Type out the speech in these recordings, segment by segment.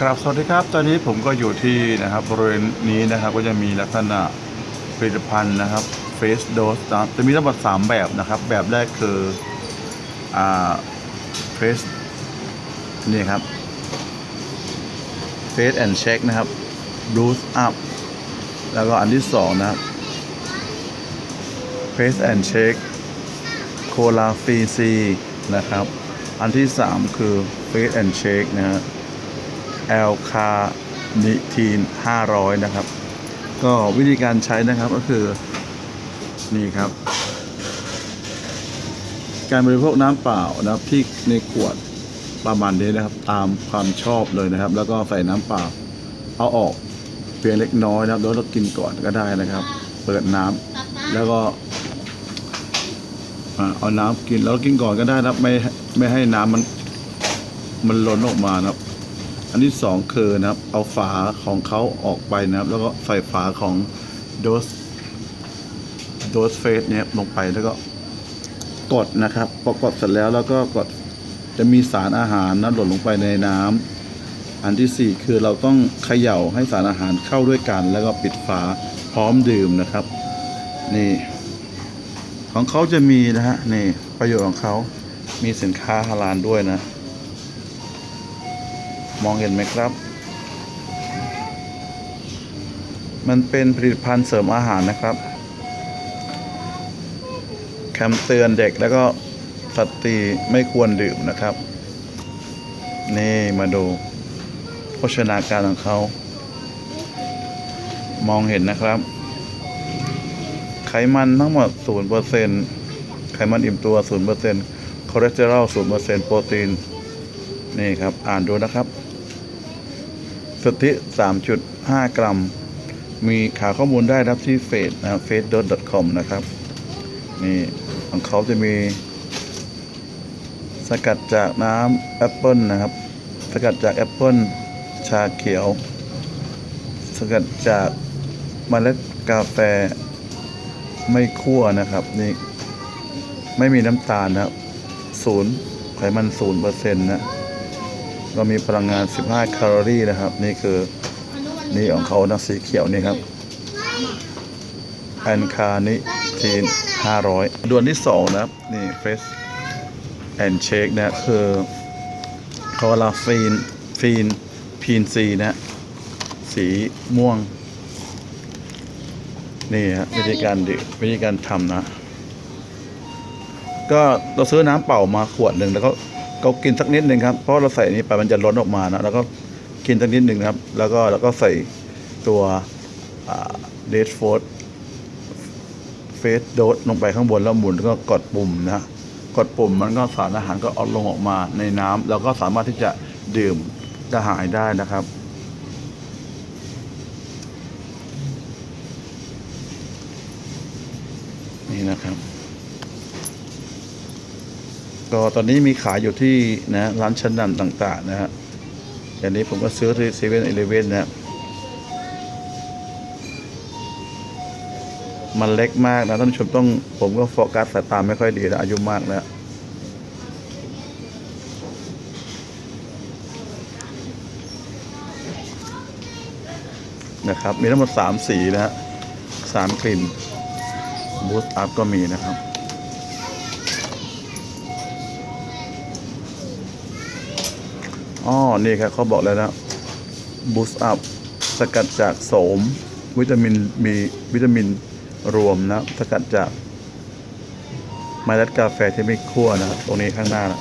ครับสวัสดีครับ ตอนนี้ผมก็อยู่ที่นะครับบริเวณนี้นะครับก็จะมีลักษณะผลิตภัณฑ์นะครับเฟสโดสนะจะมีทั้งหมด3แบบนะครับ แบบแรกคืออ่าเฟสนี่ครับเฟสแอนด์เช็คนะครับบูสต์อัพแล้วก็อันที่สองนะครับเฟสแอนด์เช็คโคลาฟีซีนะครับ อันที่3คือเฟสแอนด์เช็คนะฮะ แอลคานิทีน 500 นะครับ ก็วิธีการใช้นะครับก็คือ นี่ครับ การบริโภคน้ำเปล่านะครับที่ในขวดประมาณนี้นะครับ ตามความชอบเลยนะครับ แล้วก็ใส่น้ำเปล่า เอาออกเพียงเล็กน้อยนะครับแล้วเรากินก่อนก็ได้นะครับ เปิดน้ำแล้วก็เอาน้ำกินแล้วกินก่อนก็ได้นะครับ ไม่ไม่ให้น้ำมันมันล้นออกมานะครับ อันที่สองคือนะครับ เอาฝาของเขาออกไปนะครับ แล้วก็ใส่ฝาของโดสโดสเฟสเนี่ยลงไปแล้วก็กดนะครับพอกดเสร็จแล้วแล้วก็กดจะมีสารอาหารนะหล่นลงไปในน้ำอันที่สี่คือเราต้องเขย่าให้สารอาหารเข้าด้วยกัน แล้วก็ปิดฝาพร้อมดื่มนะครับ นี่ ของเขาจะมีนะฮะนี่ประโยชน์ของเขามีสินค้าฮาลาลด้วยนะ มองเห็นไหมครับ มันเป็นผลิตภัณฑ์เสริมอาหารนะครับคำเตือนเด็กแล้วก็สตรีไม่ควรดื่มนะครับ นี่มาดูโภชนาการของเขา มองเห็นนะครับ ไขมันทั้งหมด 0%ไขมันอิ่มตัว 0%คอเลสเตอรอล 0%โปรตีน นี่ครับ อ่านดูนะครับ สถิ3.5 กรัม มีข่าวข้อมูลได้รับที่เฟซนะครับ f a c e c o m นะครับ นี่ของเขาจะมี สกัดจากน้ำแอปเปิลนะครับ สกัดจากแอปเปิลชาเขียว สกัดจากเมล็ดกาแฟไม่คั่วนะครับนี่ไม่มีน้ำตาลนะครับศูนย์ไขมันศูนย์เปอร์เซ็นต์นะ เรามีพลังงาน 15 แคลอรี่นะครับ นี่คือนี่ของเขานะสีเขียวนี่ครับแอนคานิทีน 500 ด่วนที่ 2 นะครับ นี่เฟสแอนเชคนะคือคอลาฟีนฟีนพีนซีนะสีม่วง นี่ฮะวิธีการดิวิธีการทำนะ ก็เราซื้อน้ำเปล่ามาขวดหนึ่งแล้วก็ ก็กินสักนิดหนึ่งครับเพราะเราใส่นี้ไปมันจะล้นออกมานะแล้วก็กินสักนิดหนึ่งครับ แล้วก็แล้วก็ใส่ตัวเดทโฟดเฟสโดสลงไปข้างบนแล้วหมุนแล้วก็กดปุ่มนะกดปุ่มมันก็สารอาหารก็เอาลงออกมาในน้ำเราก็สามารถที่จะดื่มกระหายได้นะครับนี่นะครับ ก็ตอนนี้มีขายอยู่ที่นะร้านชั้นนำต่าง ๆ นะฮะอย่างนี้ผมก็ซื้อที่เซเว่นอีเลเว่นนะฮะมันเล็กมากนะท่านผู้ชมต้องผมก็โฟกัสสายตาไม่ค่อยดีแล้วอายุมากแล้วนะครับ มีทั้งหมดสามสีนะฮะสามกลิ่นบูสต์อัพก็มีนะครับ อ๋อ นี่ครับเขาบอกแล้วนะบูสต์อัพสกัดจากโสม วิตามินมีวิตามินรวมนะ สกัดจากเมล็ดกาแฟที่ไม่คั่วนะครับตรงนี้ข้างหน้านะ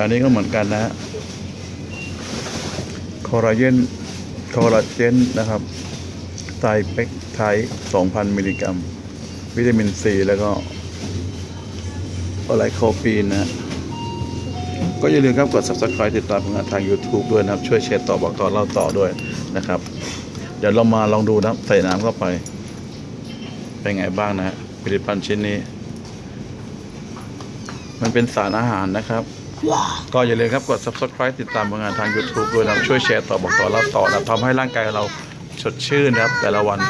อันนี้ก็เหมือนกันนะฮะคอลลาเจนคอลลาเจนนะครับ ไตรเป็กไทป์2,000 มิลลิกรัม วิตามินซี แล้วก็อะไรโคปีนนะ ก็อย่าลืมครับกด subscribe ติดตามผลงานทาง YouTube ด้วยนะครับ ช่วยแชร์ต่อบอกต่อเล่าต่อด้วยนะครับ เดี๋ยวเรามาลองดูนะใส่น้ำเข้าไป เป็นไงบ้างนะผลิตภัณฑ์ชิ้นนี้ มันเป็นสารอาหารนะครับก็อย่าลืมครับกด subscribe ติดตามผลงานทาง YouTube ด้วยนะครับช่วยแชร์ต่อบอกต่อเล่าต่อนะทำให้ร่างกายเรา สดชื่นนะครับแต่ละวัน